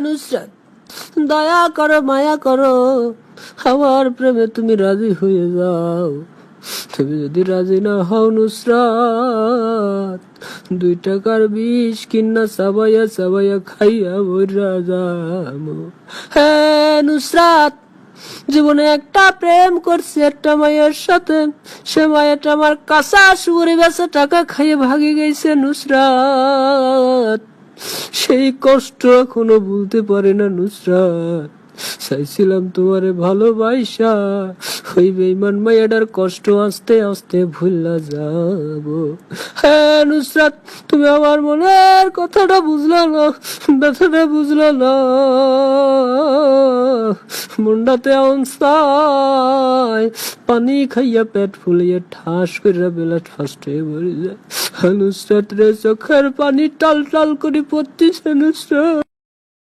নুসরাত দয়া করো, মায়া করো। আমার প্রেমে তুমি রাজি হয়ে যাও। তুমি যদি রাজি না হও নুসরাত, দুই টাকার বিষ কিনা সাবাইয়া সাবাইয়া খাইয়া বইরা যাব হ্যাঁ নুসরাত, জীবনে একটা প্রেম করছি, একটা মায়ের সাথে। সে মায়েরটা আমার কাঁচা সুরে বেচা টাকা খাইয়ে ভাগে গেছে নুসরাত। সেই কষ্ট এখনও ভুলতে পারে না নুসরাত। চাইছিলাম তোমারে ভালোবাসা ওই বেইমান মায়ের কষ্ট আস্তে আস্তে ভুললা যাব। হ্যাঁ নুসরাত, তুমি আমার মনের কথাটা বুঝলা না, ব্যথাটা বুঝলা না। মুন্ডাতে অনসাই পানি খাইয়া পেট ফুলিয়ে ঠাস করে বেলা ঠাসটে ভরে যায় নুসরাত রে চোখের পানি টাল টাল করে পড়তিছে নুসরাত